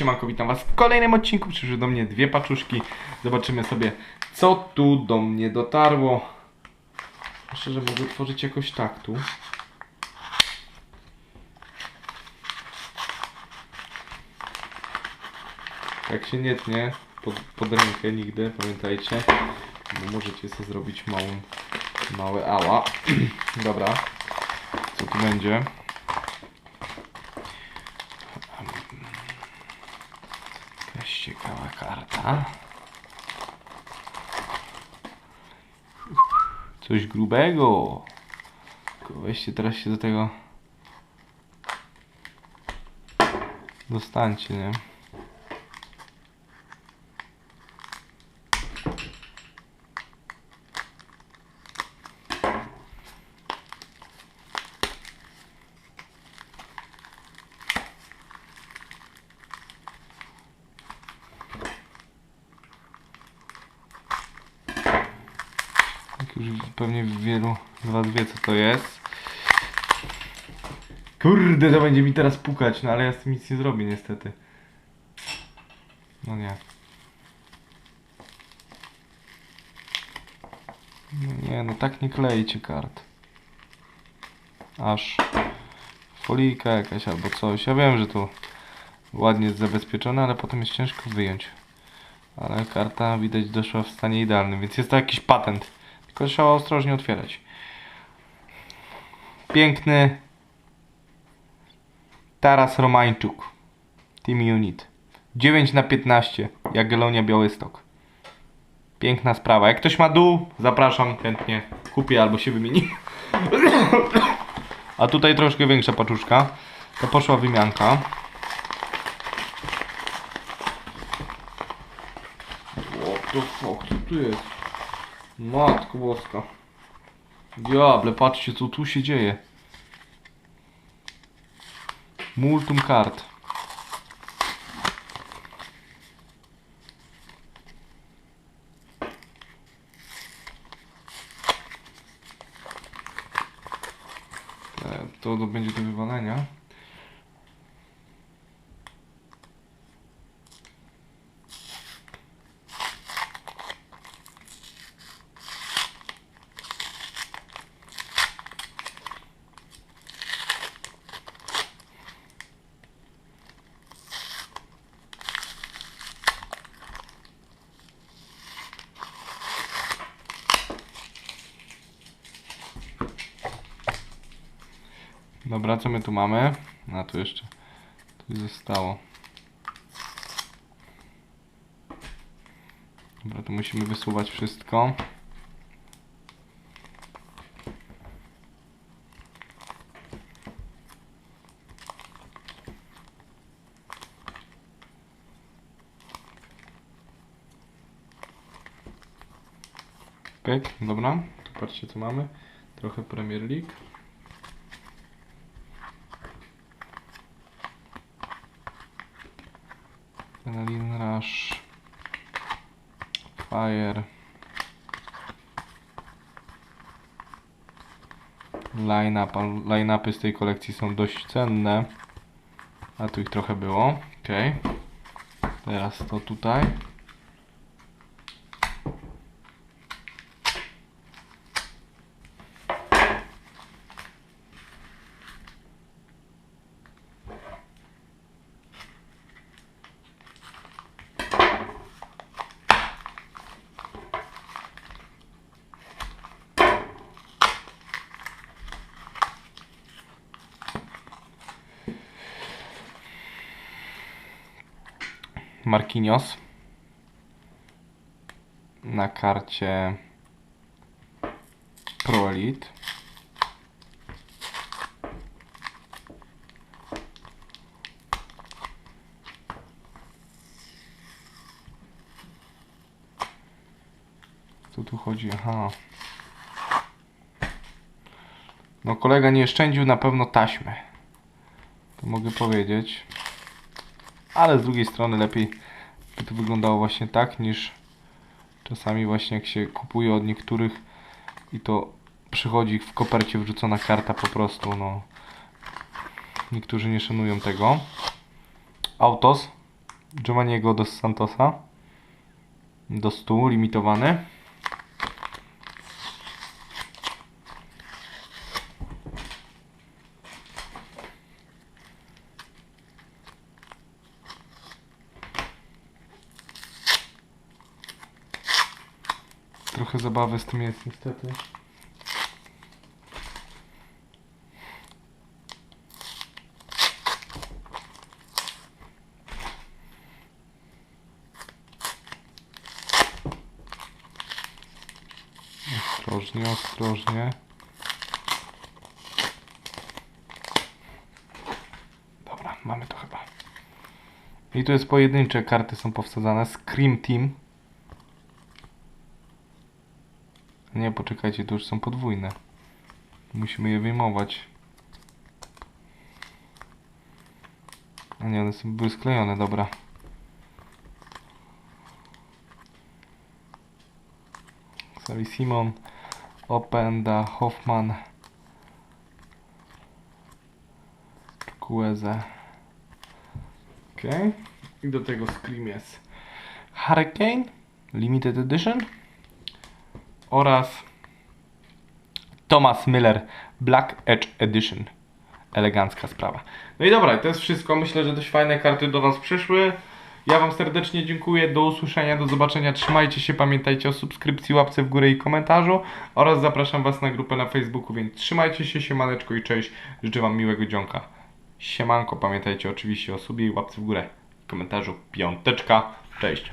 siemanko, witam was w kolejnym odcinku. Przyszły do mnie dwie paczuszki. Zobaczymy sobie, co tu do mnie dotarło. Myślę, że mogę otworzyć jakoś tak tu. Jak się nie tnie pod, pod rękę nigdy, pamiętajcie. Bo możecie sobie zrobić małą, małe ała. Dobra. Co tu będzie? Jakaś ciekawa Coś grubego. Weźcie teraz się do tego. Dostańcie, nie? Jak już pewnie wielu z was wie co to jest. Kurde, to będzie mi teraz pukać, no ale ja z tym nic nie zrobię niestety. No nie. No nie, no tak nie klejcie kart. Aż folika jakaś albo coś. Ja wiem, że to ładnie jest zabezpieczone, ale potem jest ciężko wyjąć. Ale karta widać doszła w stanie idealnym, więc jest to jakiś patent. Tylko trzeba ostrożnie otwierać. Piękny Taras Romańczuk. Team Unit. 9 na 15. Jagiellonia Białystok. Piękna sprawa. Jak ktoś ma dół, zapraszam chętnie. Kupię albo się wymieni. A tutaj troszkę większa paczuszka. To poszła wymianka. What the fuck, co tu jest? Matko boska. Diable, patrzcie co tu się dzieje. Multum kart. E, To, będzie do wywalenia. Dobra, co my tu mamy? A tu jeszcze zostało. Dobra, to musimy wysuwać wszystko. Pyk, dobra. Tu patrzcie co mamy. Trochę Premier League. Adrenaline Rush. Fire. Line-up. Line-upy z tej kolekcji są dość cenne. A tu ich trochę było. Ok. Teraz to tutaj. Marquinhos na karcie Pro Elite. Co tu chodzi? Aha. No kolega nie szczędził na pewno taśmy. To mogę powiedzieć. Ale z drugiej strony lepiej by to wyglądało właśnie tak niż czasami właśnie jak się kupuje od niektórych i to przychodzi w kopercie wrzucona karta po prostu, no. Niektórzy nie szanują tego. Autos Giovanniego dos Santosa. Do 100, limitowany. Trochę zabawy z tym jest niestety. Ostrożnie, ostrożnie. Dobra, mamy to chyba. I tu jest pojedyncze karty są powsadzane. Scream Team. Nie, poczekajcie, to już są podwójne. Musimy je wyjmować. A nie, one są, były sklejone, dobra. Sorry, Simon, Openda, Hoffman, Chukwueze. Ok. I do tego Scream jest Hurricane Limited Edition oraz Thomas Miller Black Edge Edition. Elegancka sprawa. No i dobra, to jest wszystko. Myślę, że dość fajne karty do nas przyszły. Ja Wam serdecznie dziękuję. Do usłyszenia, do zobaczenia. Trzymajcie się, pamiętajcie o subskrypcji, łapce w górę i komentarzu. Oraz zapraszam Was na grupę na Facebooku, więc trzymajcie się, siemaneczko i cześć. Życzę Wam miłego dzionka. Siemanko, pamiętajcie oczywiście o subie i łapce w górę. W komentarzu piąteczka. Cześć.